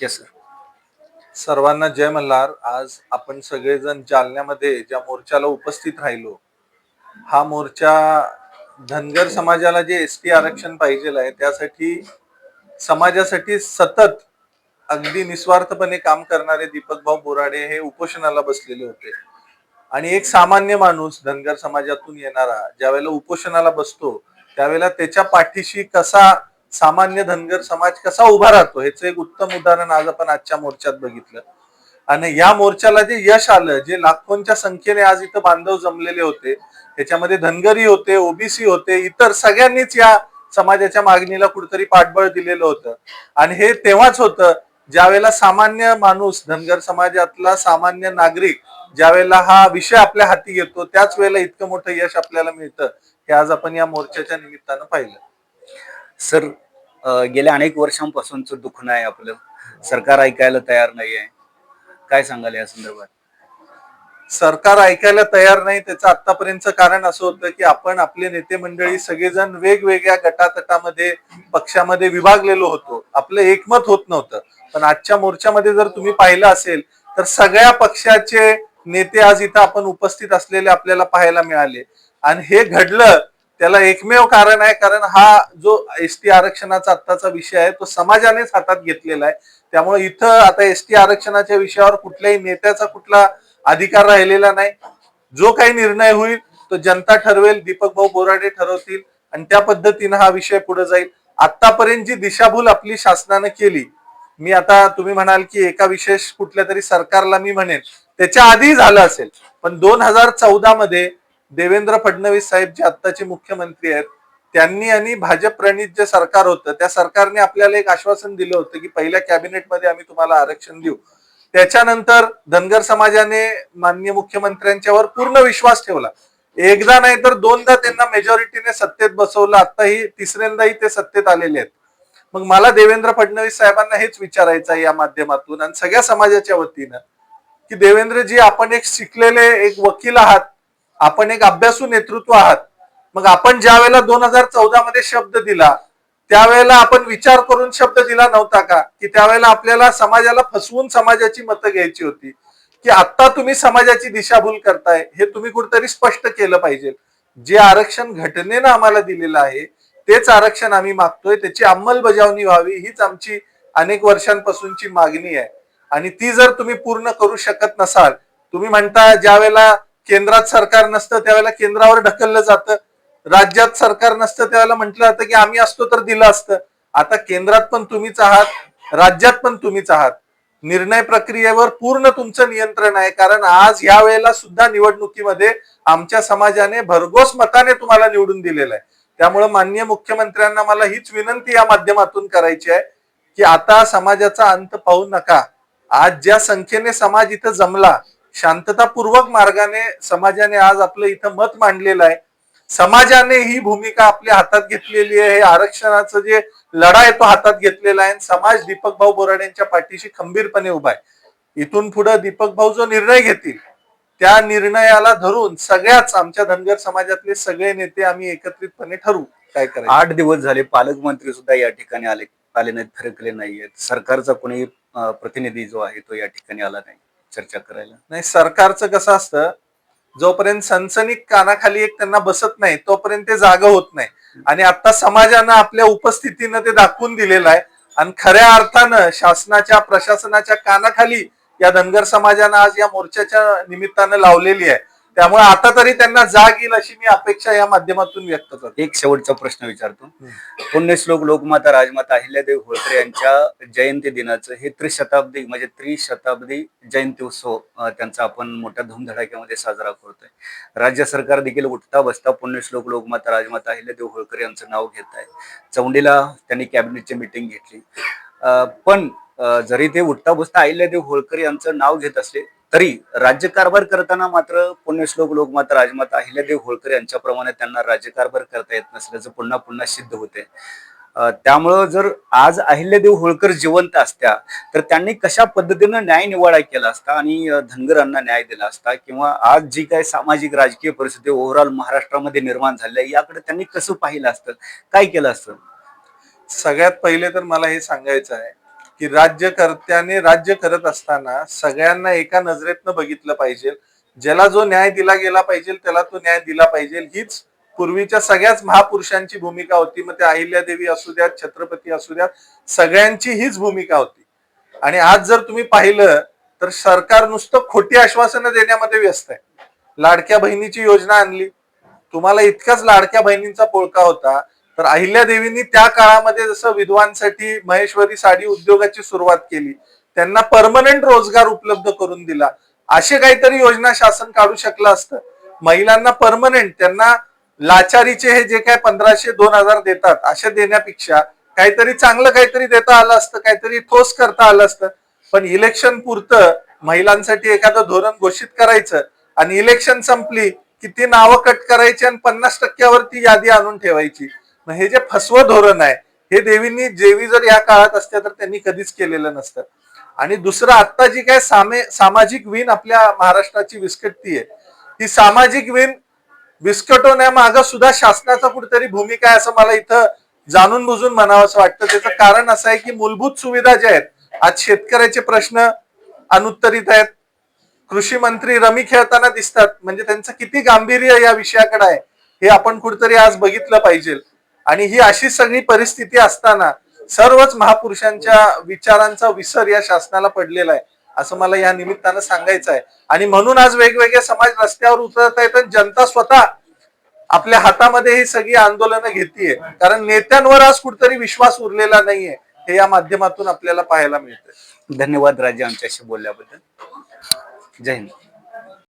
Yes sir सर्वांना जय मल्हार. आज आपण सगळेजण जालन्यामध्ये ज्या मोर्चाला उपस्थित राहिलो हा मोर्चा धनगर समाजाला जे एस टी आरक्षण पाहिजे आहे त्यासाठी समाजासाठी सतत अगदी निस्वार्थपणे काम करणारे दीपक भाऊ बोराडे हे उपोषणाला बसलेले होते. आणि एक सामान्य माणूस धनगर समाजातून येणारा ज्यावेळेला उपोषणाला बसतो त्यावेळेला त्याच्या पाठीशी कसा सामान्य धनगर समाज कसा उभा राहतो ह्याचं एक उत्तम उदाहरण आज आपण आजच्या मोर्चात बघितलं. आणि या मोर्चाला जे यश आलं जे लाखोंच्या संख्येने आज इथं बांधव जमलेले होते त्याच्यामध्ये धनगरी होते ओबीसी होते इतर सगळ्यांनीच या समाजाच्या मागणीला कुठेतरी पाठबळ दिलेलं होतं. आणि हे तेव्हाच होतं ज्यावेळेला सामान्य माणूस धनगर समाजातला सामान्य नागरिक ज्यावेळेला हा विषय आपल्या हाती घेतो त्याच वेळेला इतकं मोठं यश आपल्याला मिळतं हे आज आपण या मोर्चाच्या निमित्तानं पाहिलं. सर गेल्या अनेक वर्षांपासूनच दुखणं आहे आपलं. सरकार ऐकायला तयार नाही आहे काय सांगाल या संदर्भात? सरकार ऐकायला तयार नाही. त्याचं आतापर्यंतचं कारण असं होतं की आपण आपले नेते मंडळी सगळेजण वेगवेगळ्या गटातटामध्ये पक्षामध्ये विभागलेलो होतो. आपलं एकमत होत नव्हतं. पण आजच्या मोर्चामध्ये जर तुम्ही पाहिलं असेल तर सगळ्या पक्षाचे नेते आज इथं आपण उपस्थित असलेले आपल्याला पाहायला मिळाले. आणि हे घडलं त्याला एकमेव कारण आहे कारण हा जो एस टी आरक्षणाचा आत्ताचा विषय आहे तो समाजानेच हातात घेतलेला आहे. त्यामुळे इथं आता एस टी आरक्षणाच्या विषयावर कुठल्याही नेत्याचा कुठला अधिकार राहिलेला नाही. जो काही निर्णय होईल तो जनता ठरवेल दीपक भाऊ बोराडे ठरवतील आणि त्या पद्धतीनं हा विषय पुढे जाईल. आतापर्यंत जी दिशाभूल आपली शासनानं केली मी आता तुम्ही म्हणाल की एका विशेष कुठल्या तरी सरकारला मी म्हणेन त्याच्या आधी झालं असेल. पण दोन हजार चौदा मध्ये देवेंद्र फडणवीस साहेब जे आत्ताचे मुख्यमंत्री आहेत त्यांनी आणि भाजप प्रणित जे सरकार होतं त्या सरकारने आपल्याला एक आश्वासन दिलं होतं की पहिल्या कॅबिनेटमध्ये आम्ही तुम्हाला आरक्षण देऊ. त्याच्यानंतर धनगर समाजाने माननीय मुख्यमंत्र्यांच्यावर पूर्ण विश्वास ठेवला. एकदा नाही तर दोनदा त्यांना मेजॉरिटीने सत्तेत बसवलं आताही तिसऱ्यांदाही ते सत्तेत आलेले आहेत. मग मला देवेंद्र फडणवीस साहेबांना हेच विचारायचं आहे या माध्यमातून आणि सगळ्या समाजाच्या वतीनं की देवेंद्रजी आपण एक शिकलेले एक वकील आहात आपण एक अभ्यासू नेतृत्व आहात. मग आपण ज्या वेळेला दोन हजार चौदा मध्ये शब्द दिला त्यावेळेला आपण विचार करून शब्द दिला नव्हता का? की त्यावेळेला आपल्याला समाजाला फसवून समाजाची मतं घ्यायची होती. की आता तुम्ही समाजाची दिशाभूल करताय हे तुम्ही कुठेतरी स्पष्ट केलं पाहिजे. जे आरक्षण घटनेनं आम्हाला दिलेलं आहे तेच आरक्षण आम्ही मागतोय त्याची अंमलबजावणी व्हावी हीच आमची अनेक वर्षांपासूनची मागणी आहे. आणि ती जर तुम्ही पूर्ण करू शकत नसाल तुम्ही म्हणता ज्या वेळेला केंद्रात सरकार नसतं त्यावेळेला केंद्रावर ढकललं जातं. राज्यात सरकार नसतं त्यावेळेला म्हटलं जातं की आम्ही असतो तर दिलं असतं. आता केंद्रात पण तुम्हीच आहात राज्यात पण तुम्हीच आहात. निर्णय प्रक्रियेवर पूर्ण तुमचं नियंत्रण आहे कारण आज या वेळेला सुद्धा निवडणुकीमध्ये आमच्या समाजाने भरघोस मताने तुम्हाला निवडून दिलेलं आहे. त्यामुळे माननीय मुख्यमंत्र्यांना मला हीच विनंती या माध्यमातून करायची आहे की आता समाजाचा अंत पाहू नका. आज ज्या संख्येने समाज इथं जमला शांततापूर्वक मार्गाने समाजाने आज आपलं इथं मत मांडलेलं आहे. समाजाने ही भूमिका आपल्या हातात घेतलेली आहे. हे आरक्षणाचं जे लढा आहे तो हातात घेतलेला आहे. समाज दीपक भाऊ बोराडे यांच्या पाठीशी खंबीरपणे उभा आहे. इथून पुढे दीपक भाऊ जो निर्णय घेतील त्या निर्णयाला धरून सगळ्याच आमच्या धनगर समाजातले सगळे नेते आम्ही एकत्रितपणे ठरवू. काय करायचं? आठ दिवस झाले पालकमंत्री सुद्धा या ठिकाणी आले आले नाहीत फिरकले नाहीयेत. सरकारचा कोणी प्रतिनिधी जो आहे तो या ठिकाणी आला नाही. चर्चा करायला? नाही सरकारचं कसं असतं जोपर्यंत सनसनीत कानाखाली एक त्यांना बसत नाही तोपर्यंत ते जाग होत नाही. आणि आता समाजानं आपल्या उपस्थितीनं ते दाखवून दिलेलं आहे. आणि खऱ्या अर्थानं शासनाच्या प्रशासनाच्या कानाखाली या धनगर समाजानं आज या मोर्चाच्या निमित्तानं लावलेली आहे. त्यामुळे आता तरी त्यांना जाग येईल अशी मी अपेक्षा या माध्यमातून व्यक्त करतो. एक शेवटचा प्रश्न विचारतो. पुण्यश्लोक लोकमाता राजमाता अहिल्यादेवी होळकर यांच्या जयंती दिनाचं हे त्रिशताब्दी म्हणजे त्रिशताब्दी जयंती उत्सव त्यांचा आपण मोठ्या धूमधडाक्यामध्ये साजरा करतोय. राज्य सरकार देखील उठता बसता पुण्यश्लोक लोकमाता राजमाता अहिल्यादेवी होळकर यांचं नाव घेत आहे. चौंडीला त्यांनी कॅबिनेटची मिटिंग घेतली. पण जरी ते उठता बसता अहिल्यादेवी होळकर यांचं नाव घेत असले तरी राज्यकारभार करताना मात्र पुण्यश्लोक लोकमाता राजमाता अहिल्यादेव होळकर यांच्याप्रमाणे त्यांना राज्यकारभार करता येत नसल्याचं पुन्हा पुन्हा सिद्ध होते. त्यामुळं जर आज अहिल्यादेव होळकर जिवंत असत्या तर त्यांनी कशा पद्धतीनं न्याय निवाडा केला असता आणि धनगरांना न्याय दिला असता किंवा आज जी काही सामाजिक राजकीय परिस्थिती ओव्हरऑल महाराष्ट्रामध्ये निर्माण झाली याकडे त्यांनी कसं पाहिलं असतं? काय केलं असतं? सगळ्यात पहिले तर मला हे सांगायचं आहे की राज्यकर्त्याने राज्य करत असताना सगळ्यांना एका नजरेतनं बघितलं पाहिजे. ज्याला जो न्याय दिला गेला पाहिजे त्याला तो न्याय दिला पाहिजे. हीच पूर्वीच्या सगळ्याच महापुरुषांची भूमिका होती. मग ते अहिल्यादेवी असू द्यात छत्रपती असू द्यात सगळ्यांची हीच भूमिका होती. आणि आज जर तुम्ही पाहिलं तर सरकार नुसतं खोटी आश्वासनं देण्यामध्ये व्यस्त आहे. लाडक्या बहिणीची योजना आणली. तुम्हाला इतकाच लाडक्या बहिणींचा पोळका होता. तर अहिल्यादेवींनी त्या काळामध्ये जसं विधवांसाठी महेश्वरी साडी उद्योगाची सुरुवात केली त्यांना परमनंट रोजगार उपलब्ध करून दिला. असे काहीतरी योजना शासन काढू शकलं असतं. महिलांना परमनंट त्यांना लाचारीचे हे जे काय पंधराशे दोन हजार देतात अशा देण्यापेक्षा काहीतरी चांगलं काहीतरी देता आलं असतं काहीतरी ठोस करता आलं असतं. पण इलेक्शन पुरतं महिलांसाठी एखादं धोरण घोषित करायचं आणि इलेक्शन संपली की ती नावं कट करायची आणि पन्नास टक्क्यावरती यादी आणून ठेवायची. हे जे फसव धोरण आहे हे देवींनी देवी जर या काळात असत्या तर त्यांनी कधीच केलेलं नसतं. आणि दुसरं आता जी काय सामे सामाजिक विण आपल्या महाराष्ट्राची विस्कटतीये ही सामाजिक वीण विस्कटवण्यामागं सुद्धा शासनाचा कुठेतरी भूमिका आहे असं मला इथं जाणून बुजून म्हणावं असं वाटतं. त्याचं कारण असं आहे की मूलभूत सुविधा ज्या आहेत आज शेतकऱ्याचे प्रश्न अनुत्तरित आहेत. कृषी मंत्री रमी खेळताना दिसतात. म्हणजे त्यांचं किती गांभीर्य या विषयाकडे आहे हे आपण कुठेतरी आज बघितलं पाहिजे. आणि ही अशी सगळी परिस्थिती असताना सर्वच महापुरुषांच्या विचारांचा विसर या शासनाला पडलेला आहे. असं मला या निमित्तानं सांगायचं आहे. आणि म्हणून आज वेगवेगळे समाज रस्त्यावर उतरत आहेत आणि जनता स्वतः आपल्या हातामध्ये ही सगळी आंदोलनं घेतीये. कारण नेत्यांवर आज कुठतरी विश्वास उरलेला नाहीये. हे या माध्यमातून आपल्याला पाहायला मिळतं धन्यवाद राजे आमच्याशी बोलल्याबद्दल. जय हिंद.